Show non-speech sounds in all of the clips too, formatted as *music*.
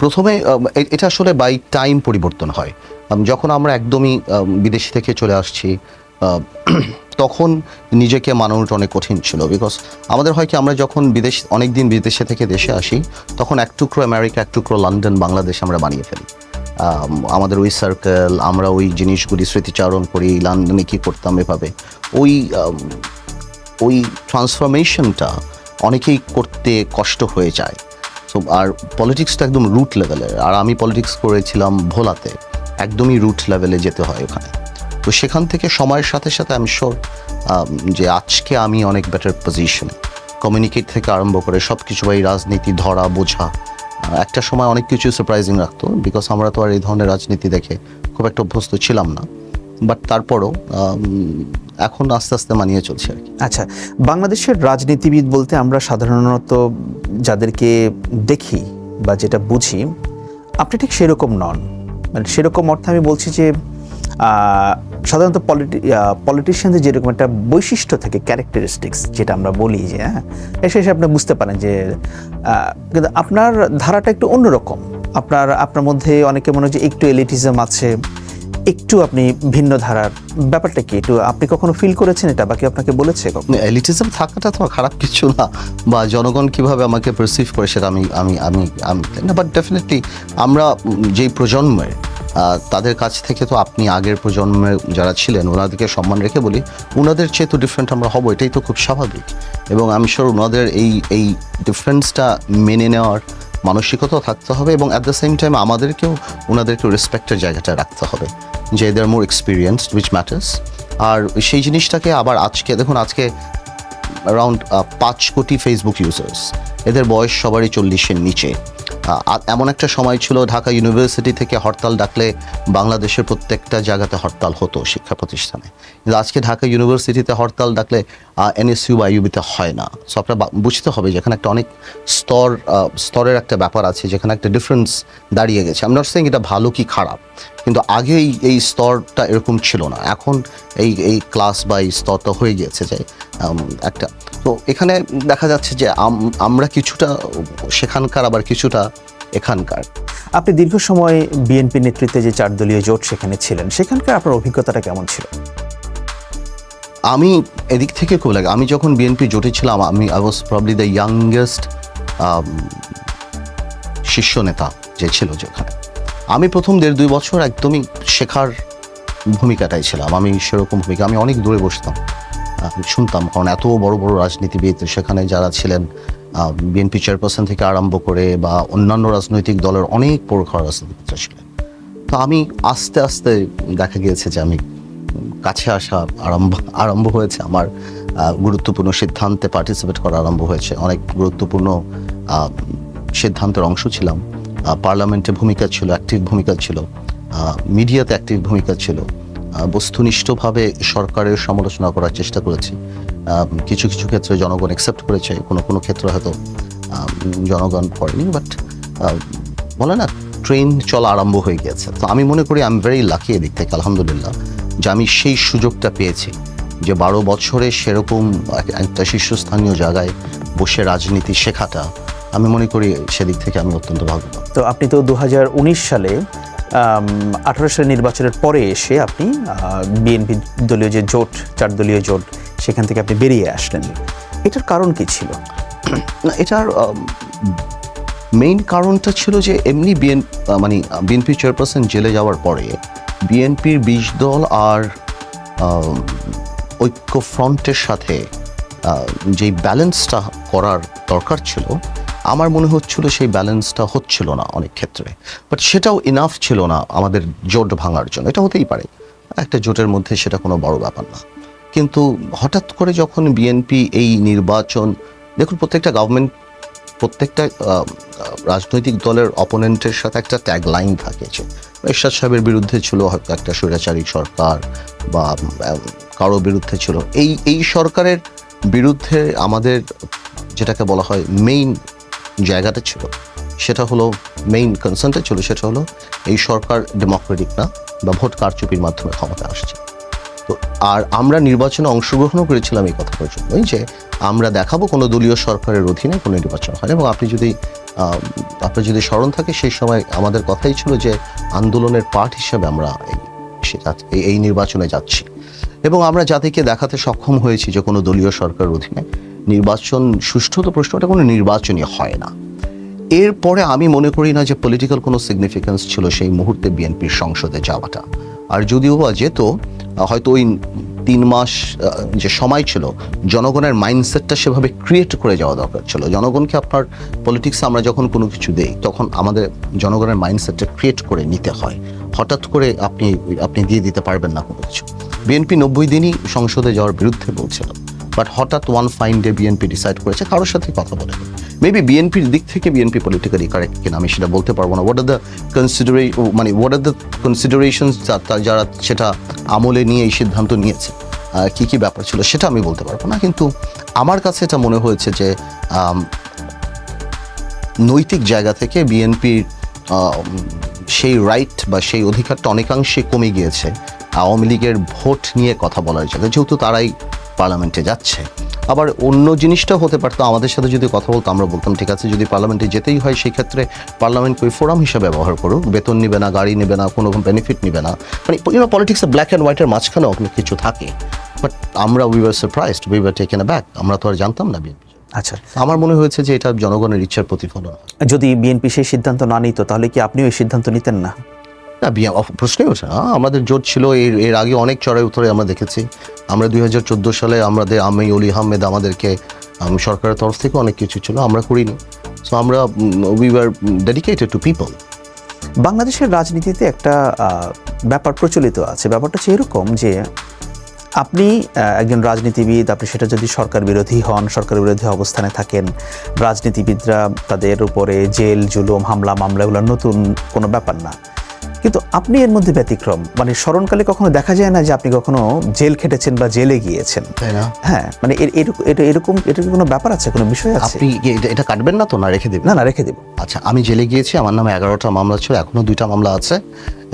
প্রথমে এটা আসলে বাই টাইম পরিবর্তন হয়। যখন আমরা একদমই বিদেশ থেকে চলে আসছি *clears throat* তখন নিজেকে মানানোটা অনেক কঠিন ছিল। বিকজ আমাদের হয় কি, আমরা যখন বিদেশ অনেক দিন বিদেশে থেকে দেশে আসি, তখন এক টুকরো আমেরিকা এক টুকরো লন্ডন বাংলাদেশ আমরা বানিয়ে ফেলি। আমাদের ওই সার্কেল আমরা ওই জিনিসগুলি স্মৃতিচারণ করি লন্ডনে কী করতাম এভাবে। ওই ওই ট্রান্সফরমেশনটা অনেকেই করতে কষ্ট হয়ে যায়। সো আর পলিটিক্সটা একদম রুট লেভেলের আর আমি পলিটিক্স করেছিলাম ভোলাতে। একদমই রুট লেভেলে যেতে হয় ওখানে। তো সেখান থেকে সময়ের সাথে সাথে আমি শিওর যে আজকে আমি অনেক বেটার পজিশন কমিউনিকেট থেকে আরম্ভ করে সব কিছু বা এই রাজনীতি ধরা বোঝা একটা সময় অনেক কিছু সারপ্রাইজিং রাখতো বিকজ আমরা তো আর এই ধরনের রাজনীতি দেখে খুব একটা অভ্যস্ত ছিলাম না। বাট তারপরও আম, এখন আস্তে আস্তে মানিয়ে চলছে আর কি। আচ্ছা বাংলাদেশের রাজনীতিবিদ বলতে আমরা সাধারণত যাদেরকে দেখি বা যেটা বুঝি, আপনি ঠিক সেরকম নন। মানে সেরকম অর্থে আমি বলছি যে সাধারণত পলিটিশিয়ানদের যেরকম একটা বৈশিষ্ট্য থাকে ক্যারেক্টারিস্টিক্স যেটা আমরা বলি যে হ্যাঁ এসে এসে আপনি বুঝতে পারেন যে কিন্তু আপনার ধারাটা একটু অন্যরকম। আপনার আপনার মধ্যে অনেকে মনে হয় যে একটু এলিটিজম আছে একটু আপনি ভিন্ন ধারার ব্যাপারটা কি? একটু আপনি কখনো ফিল করেছেন এটা বাকি আপনাকে বলেছে এলিটিজম থাকাটা তো খারাপ কিছু না। বা জনগণ কীভাবে আমাকে পারসিভ করে সেটা আমি আমি আমি আমি না। বাট ডেফিনেটলি আমরা যেই প্রজন্মের তাদের কাছ থেকে তো আপনি আগের প্রজন্মে যারা ছিলেন, ওনাদেরকে সম্মান রেখে বলি, ওনাদের চেয়ে তো ডিফারেন্ট আমরা হব, এটাই তো খুব স্বাভাবিক। এবং আমি শিওর ওনাদের এই এই ডিফারেন্সটা মেনে নেওয়ার মানসিকতাও থাকতে হবে এবং অ্যাট দ্য সেম টাইম আমাদেরকেও ওনাদেরকেও রেসপেক্টের জায়গাটা রাখতে হবে। যে they are more experienced which matters আর সেই জিনিসটাকে আবার আজকে, দেখুন আজকে অ্যারাউন্ড পাঁচ কোটি ফেসবুক ইউজার্স এদের বয়স সবারই চল্লিশের নিচে। এমন একটা সময় ছিল ঢাকা ইউনিভার্সিটি থেকে হরতাল ডাকলে বাংলাদেশের প্রত্যেকটা জায়গাতে হরতাল হতো শিক্ষা প্রতিষ্ঠানে। কিন্তু আজকে ঢাকা ইউনিভার্সিটিতে হরতাল ডাকলে এনএসইউ বা ইউবিতে হয় না। সো আপনার বুঝতে হবে যে এখানে একটা অনেক স্তর স্তরের একটা ব্যাপার আছে, যেখানে একটা ডিফারেন্স দাঁড়িয়ে গেছে। আমি নট এটা ভালো কি খারাপ, কিন্তু আগে এই স্তরটা এরকম ছিল না। এখন এই এই ক্লাস বা এই স্তরটা হয়ে গিয়েছে যে একটা। তো এখানে দেখা যাচ্ছে যে আম- আমরা কিছুটা সেখানকার আবার কিছুটা এখানকার। আপনি দীর্ঘ সময় বিএনপি নেতৃত্বে যে চার দলীয় জোট সেখানে ছিলেন সেখানকার আপনার অভিজ্ঞতাটা কেমন ছিল? আমি এদিক থেকে খুব লাগে আমি যখন বিএনপি জোটে ছিলাম আমি I was probably the youngest শীর্ষ নেতা যে ছিল যেখানে। আমি প্রথম দেড় দুই বছর একদমই শেখার ভূমিকাটাই ছিলাম আমি সেরকম ভূমিকা আমি অনেক দূরে বসতাম। শুনতাম, কারণ এত বড় বড় রাজনীতিবিদ সেখানে যারা ছিলেন বিএনপি চেয়ারপারসন থেকে আরম্ভ করে বা অন্যান্য রাজনৈতিক দলের অনেক প্রখর রাজনীতিবিদরা ছিলেন। তো আমি আস্তে আস্তে দেখা গিয়েছে যে আমি কাছে আসা আরম্ভ আরম্ভ হয়েছে আমার গুরুত্বপূর্ণ সিদ্ধান্তে পার্টিসিপেট করা আরম্ভ হয়েছে। অনেক গুরুত্বপূর্ণ সিদ্ধান্তের অংশ ছিলাম। পার্লামেন্টে ভূমিকা ছিল অ্যাক্টিভ ভূমিকা ছিল। মিডিয়াতে অ্যাক্টিভ ভূমিকা ছিল। বস্তুনিষ্ঠভাবে সরকারের সমালোচনা করার চেষ্টা করেছি। কিছু কিছু ক্ষেত্রে জনগণ অ্যাকসেপ্ট করেছে, কোনো কোনো ক্ষেত্রে হয়তো জনগণ করেনি বাট বলে না ট্রেন চলা আরম্ভ হয়ে গিয়েছে। তো আমি মনে করি আমি ভেরি লাকি এদিক থেকে, আলহামদুলিল্লাহ, যে আমি সেই সুযোগটা পেয়েছি যে বারো বছরে সেরকম একটা শীর্ষস্থানীয় জায়গায় বসে রাজনীতি শেখাটা, আমি মনে করি সেদিক থেকে আমি অত্যন্ত ভাগ্যবান। তো আপনি তো দু হাজার উনিশ সালে আঠারো সালের নির্বাচনের পরে এসে আপনি বিএনপি দলীয় যে জোট, চার দলীয় জোট, সেখান থেকে আপনি বেরিয়ে আসলেন। এটার কারণ কি ছিল? না, এটার মেইন কারণটা ছিল যে এমনি বিএন মানে বিএনপি চেয়ারপারসন জেলে যাওয়ার পরে বিএনপির বিশ দল আর ঐক্য ফ্রন্টের সাথে যেই ব্যালেন্সটা করার দরকার ছিল আমার মনে হচ্ছিল সেই ব্যালেন্সটা হচ্ছিল না অনেক ক্ষেত্রে। বাট সেটাও ইনাফ ছিল না আমাদের জোট ভাঙার জন্য। এটা হতেই পারে। একটা জোটের মধ্যে সেটা কোনো বড় ব্যাপার না। কিন্তু হঠাৎ করে যখন বিএনপি এই নির্বাচন, দেখুন প্রত্যেকটা গভর্নমেন্ট প্রত্যেকটা রাজনৈতিক দলের অপোনেন্টের সাথে একটা ট্যাগ লাইন থাকে এরশাদ সাহেবের বিরুদ্ধে ছিল হয়তো একটা স্বৈরাচারী সরকার বা কারও বিরুদ্ধে ছিল। এই এই সরকারের বিরুদ্ধে আমাদের যেটাকে বলা হয় মেইন জায়গাটা ছিল। সেটা হলো মেইন কনসার্নটা ছিল, সেটা হলো এই সরকার ডেমোক্রেটিক না বা ভোট কারচুপির মাধ্যমে ক্ষমতা আসছে। তো আর আমরা নির্বাচনে অংশগ্রহণও করেছিলাম এই কথাটার জন্যই যে আমরা দেখাবো কোনো দলীয় সরকারের অধীনে কোনো নির্বাচন হয় এবং আপনি যদি আপনার যদি স্মরণ থাকে সেই সময় আমাদের কথাই ছিল যে আন্দোলনের পার্ট হিসাবে আমরা এই- এই নির্বাচনে যাচ্ছি। এবং আমরা জাতিকে দেখাতে সক্ষম হয়েছি যে কোনো দলীয় সরকার অধীনে। নির্বাচন সুষ্ঠু তো প্রশ্নটা কোনো নির্বাচনই হয় না। এরপরে আমি মনে করি না যে পলিটিক্যাল কোনো সিগনিফিকেন্স ছিল সেই মুহূর্তে বিএনপির সংসদে যাওয়াটা। আর যদিও বা যেত, হয়তো ওই তিন মাস যে সময় ছিল, জনগণের মাইন্ডসেটটা সেভাবে ক্রিয়েট করে যাওয়া দরকার ছিল। জনগণকে আপনার পলিটিক্সে আমরা যখন কোনো কিছু দেই, তখন আমাদের জনগণের মাইন্ডসেটটা ক্রিয়েট করে নিতে হয়। হঠাৎ করে আপনি আপনি দিয়ে দিতে পারবেন না কোনো কিছু। বিএনপি নব্বই দিনই সংসদে যাওয়ার বিরুদ্ধে বলছিল। বাট হঠাৎ one fine day BNP decide করেছে, কারোর সাথে কথা বলে মেবি বিএনপির দিক থেকে বিএনপি পলিটিক্যালি কারেক্ট কিনা, আমি সেটা বলতে পারব না। হোয়াট আর দ্য কনসিডারে মানে হোয়াট আর দ্য কনসিডারেশন যারা সেটা আমলে নিয়ে এই সিদ্ধান্ত নিয়েছে কি কি ব্যাপার ছিল সেটা আমি বলতে পারব না। কিন্তু আমার কাছে এটা মনে হয়েছে যে নৈতিক জায়গা থেকে বিএনপির সেই রাইট বা সেই অধিকারটা অনেকাংশে কমে গিয়েছে। আওয়ামী লীগের ভোট নিয়ে কথা বলার জায়গায়, যেহেতু তারাই পার্লামেন্টে যাচ্ছে। আবার অন্য জিনিসটা হতে পারতো আমাদের সাথে যদি কথা বলতো আমরা বলতাম ঠিক আছে যদি পার্লামেন্টে যেতেই হয় সেই ক্ষেত্রে পার্লামেন্ট ওই ফোরাম হিসাবে ব্যবহার করুক। বেতন নিবে না গাড়ি নেবে না কোনো বেনিফিট নিবে না। মানে ইউনো পলিটিক্সে ব্ল্যাক অ্যান্ড হোয়াইটের মাঝখানেও অনেক কিছু থাকে। বাট আমরা we were surprised we were taken back আমরা তো আর জানতাম না বিএনপি। আচ্ছা। আমার মনে হয়েছে যে এটা জনগণের ইচ্ছার প্রতিফলন। যদি বিএনপি সেই সিদ্ধান্ত না নিত তাহলে কি আপনিও এই সিদ্ধান্ত নিতেন না? না, বিয়া প্রশ্নই ওঠে না। আমাদের জোট ছিল, এর এর আগে অনেক চড়াই উত্তরে আমরা দেখেছি। আমরা দুই হাজার চোদ্দ সালে আমাদের আমি অলি আহমেদ আমাদেরকে সরকারের তরফ থেকে অনেক কিছু ছিল, আমরা করিনি। সো আমরা we are dedicated to people বাংলাদেশের রাজনীতিতে একটা ব্যাপার প্রচলিত আছে। ব্যাপারটা হচ্ছে এরকম যে, আপনি একজন রাজনীতিবিদ, আপনি সেটা যদি সরকার বিরোধী হন, সরকার বিরোধী অবস্থানে থাকেন, রাজনীতিবিদরা তাদের উপরে জেল, জুলুম, হামলা মামলা এগুলো নতুন কোনো ব্যাপার না। কিন্তু আপনি এর মধ্যে ব্যতিক্রম। মানে স্মরণকালে কখনো দেখা যায় না যে আপনি কখনো জেল খেটেছেন বা জেলে গিয়েছেন? তাই না? হ্যাঁ মানে এটা এরকম এটা কি কোনো ব্যাপার আছে কোনো বিষয় আছে? আপনি এটা কাটবেন না তো? না রেখে দেবেন? না না রেখে দেব। আচ্ছা আমি জেলে গিয়েছি আমার নামে এগারোটা মামলা ছিল এখনও দুইটা মামলা আছে।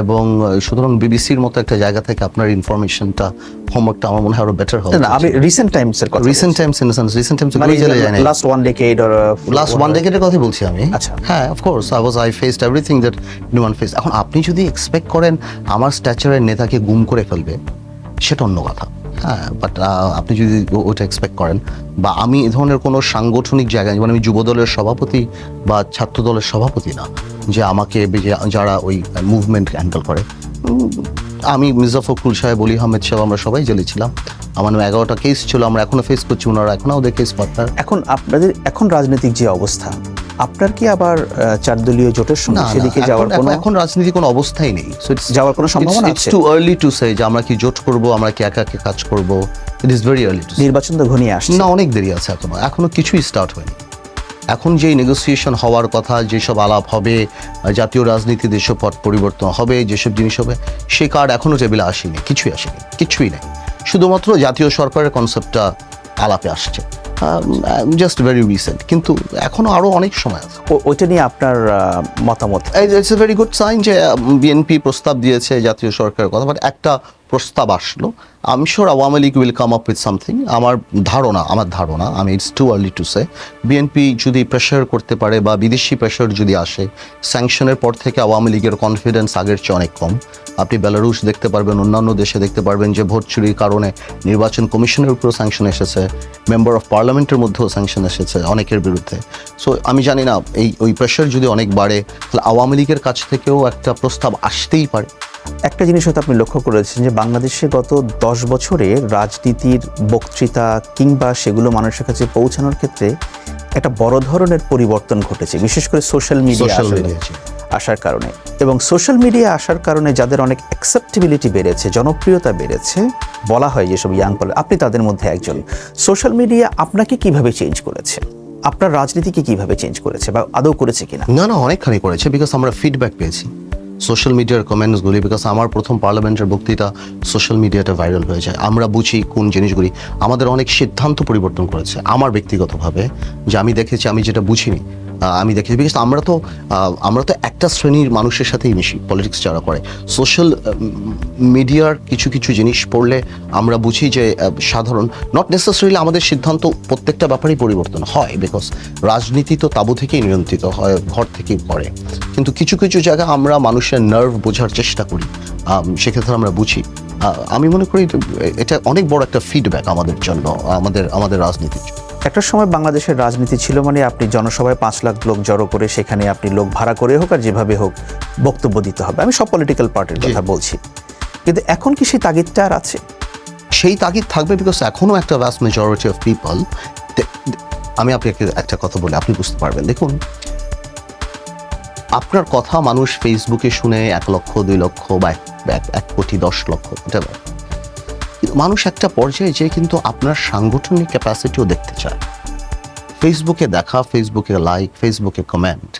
এবং সুতরাং বিবিসির মতো একটা জায়গা থেকে আপনার ইনফরমেশনটা হোমওয়ার্কটা আমার মনে হয় আরও বেটার হবে। না, আমি রিসেন্ট টাইমস এর কথা recent times in sense recent times মানে জেলে যায় না last one decade or last one ডেকেডের কথা বলছি আমি। আচ্ছা। হ্যাঁ of course I was I faced everything that no one face এখন আপনি যদি এক্সপেক্ট করেন আমার স্ট্যাচারের নেতাকে গুম করে ফেলবে সেটা অন্য কথা। হ্যাঁ বাট আপনি যদি ওটা এক্সপেক্ট করেন বা আমি এ ধরনের কোনো সাংগঠনিক জায়গায় যেমন আমি যুব দলের সভাপতি বা ছাত্র দলের সভাপতি না যে আমাকে যারা ওই মুভমেন্ট হ্যান্ডেল করে। আমি মির্জা ফখরুল সাহেব অলি আহমেদ সাহেব আমরা সবাই জেলে ছিলাম আমার এগারোটা কেস ছিল আমরা এখনও ফেস করছি ওনারা এখনও ওদের কেস পার্টনার এখন আপনাদের এখন রাজনৈতিক যে অবস্থা আপনার কি আবার চার দলীয় জোটের সঙ্গে সেদিকে এখন- যাওয়ার কোনো এখন- রাজনীতি কোনো অবস্থাই নেই। যাওয়ার কোনো সম্ভাবনা আছে? too early to say যে আমরা কি জোট করব আমরা কি একা একা কাজ করব। ইট ইজ ভেরি আর্লি নির্বাচন তো ঘনিয়ে আসছে। না অনেক দেরি আছে এখনও। এখনও কিছুই স্টার্ট হয়নি। এখন যেই নেগোসিয়েশন হওয়ার কথা যেসব আলাপ হবে জাতীয় রাজনীতি যেসব পট পরিবর্তন হবে যেসব জিনিস হবে সে কার্ড এখনও টেবিলে আসেনি কিছুই আসেনি কিছুই নেই। শুধুমাত্র জাতীয় সরকারের কনসেপ্টটা আলাপে আসছে। জাস্ট ভেরি রিসেন্ট কিন্তু এখনও আরও অনেক সময় আছে। ওইটা নিয়ে আপনার মতামত? It's a very good sign যে বিএনপি প্রস্তাব দিয়েছে জাতীয় সরকারের কথা বাট একটা প্রস্তাব আসলো আমি Awami League will come up with something আমার ধারণা আমার ধারণা আমি it's too early to say BNP যদি প্রেশার করতে পারে বা বিদেশি প্রেশার যদি আসে স্যাংশনের পর থেকে আওয়ামী লীগের কনফিডেন্স আগের চেয়ে অনেক কম। আপনি বেলারুশ দেখতে পারবেন, অন্যান্য দেশে দেখতে পারবেন যে ভোট চুরির কারণে নির্বাচন কমিশনের উপরেও স্যাংশন এসেছে মেম্বার অফ পার্লামেন্টের মধ্যেও স্যাংশন এসেছে অনেকের বিরুদ্ধে। সো আমি জানি না, এই, ওই প্রেশার যদি অনেক বাড়ে, তাহলে আওয়ামী লীগের কাছ থেকেও একটা প্রস্তাব আসতেই পারে। একটা জিনিস হয়তো আপনি লক্ষ্য করেছেন যে বাংলাদেশে গত দশ বছরে রাজনীতির বক্তৃতা কিংবা সেগুলো মানুষের কাছে পৌঁছানোর ক্ষেত্রে একটা বড় ধরনের পরিবর্তন ঘটেছে বিশেষ করে সোশ্যাল মিডিয়া। আসার কারণে। এবং সোশ্যাল মিডিয়া আসার কারণে যাদের অনেক অ্যাকসেপ্টেবিলিটি বেড়েছে জনপ্রিয়তা বেড়েছে বলা হয় যেসব ইয়াং পলে আপনি তাদের মধ্যে একজন। সোশ্যাল মিডিয়া আপনাকে কীভাবে চেঞ্জ করেছে? আপনার রাজনীতিকে কীভাবে চেঞ্জ করেছে বা আদৌ করেছে কিনা? না না অনেকখানি করেছে বিকজ আমরা ফিডব্যাক পেয়েছি। সোশ্যাল মিডিয়ার কমেন্টসগুলি বিকজ আমার প্রথম পার্লামেন্টের বক্তৃতা সোশ্যাল মিডিয়াতে ভাইরাল হয়ে যায়। আমরা বুঝি কোন জিনিসগুলি আমাদের অনেক সিদ্ধান্ত পরিবর্তন করেছে। আমার ব্যক্তিগতভাবে যে আমি দেখেছি, আমি যেটা বুঝিনি আমি দেখি বিকজ আমরা তো আমরা তো একটা শ্রেণির মানুষের সাথেই মিশি পলিটিক্স যারা করে। সোশ্যাল মিডিয়ার কিছু কিছু জিনিস পড়লে আমরা বুঝি যে সাধারণ নট নেসেসারিলি আমাদের সিদ্ধান্ত প্রত্যেকটা ব্যাপারেই পরিবর্তন হয় বিকজ রাজনীতি তো তাবু থেকেই নিয়ন্ত্রিত হয়, ঘর থেকেই করে কিন্তু কিছু কিছু জায়গা আমরা মানুষের নার্ভ বোঝার চেষ্টা করি সেক্ষেত্রে আমরা বুঝি। আমি মনে করি এটা অনেক বড় একটা ফিডব্যাক আমাদের জন্য, আমাদের আমাদের রাজনীতির জন্য। একটা সময় বাংলাদেশের রাজনীতি ছিল মানে আপনি জনসভায় পাঁচ লাখ লোক জড়ো করে সেখানে আপনি লোক ভাড়া করে হোক আর যেভাবে হোক বক্তব্য দিতে হবে। আমি সব পলিটিক্যাল পার্টির কথা বলছি। কিন্তু এখন কি সেই তাগিদটা আর আছে? সেই তাগিদ থাকবে বিকজ এখনও একটা ভ্যাস্ট মেজরিটি অফ পিপল আমি আপনাকে একটা কথা বলে আপনি বুঝতে পারবেন। দেখুন আপনার কথা মানুষ ফেসবুকে শুনে এক লক্ষ দুই লক্ষ বা এক- কোটি দশ লক্ষ whatever। মানুষ একটা পর্যায়ে যে কিন্তু আপনার সাংগঠনিক ক্যাপাসিটিও দেখতে চায়। ফেসবুকে দেখা ফেসবুকে লাইক ফেসবুকে comment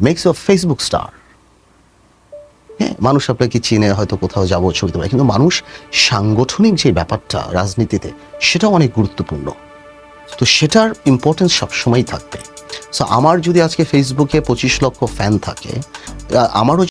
makes of Facebook star হ্যাঁ মানুষ আপনাকে চিনে, হয়তো কোথাও যাব, ছবি তোলা কিন্তু মানুষ সাংগঠনিক যে ব্যাপারটা রাজনীতিতে সেটা অনেক গুরুত্বপূর্ণ। তো সেটার ইম্পর্টেন্স সবসময়ই থাকবে। সো আমার যদি আজকে ফেসবুকে পঁচিশ লক্ষ ফ্যান থাকে আমারও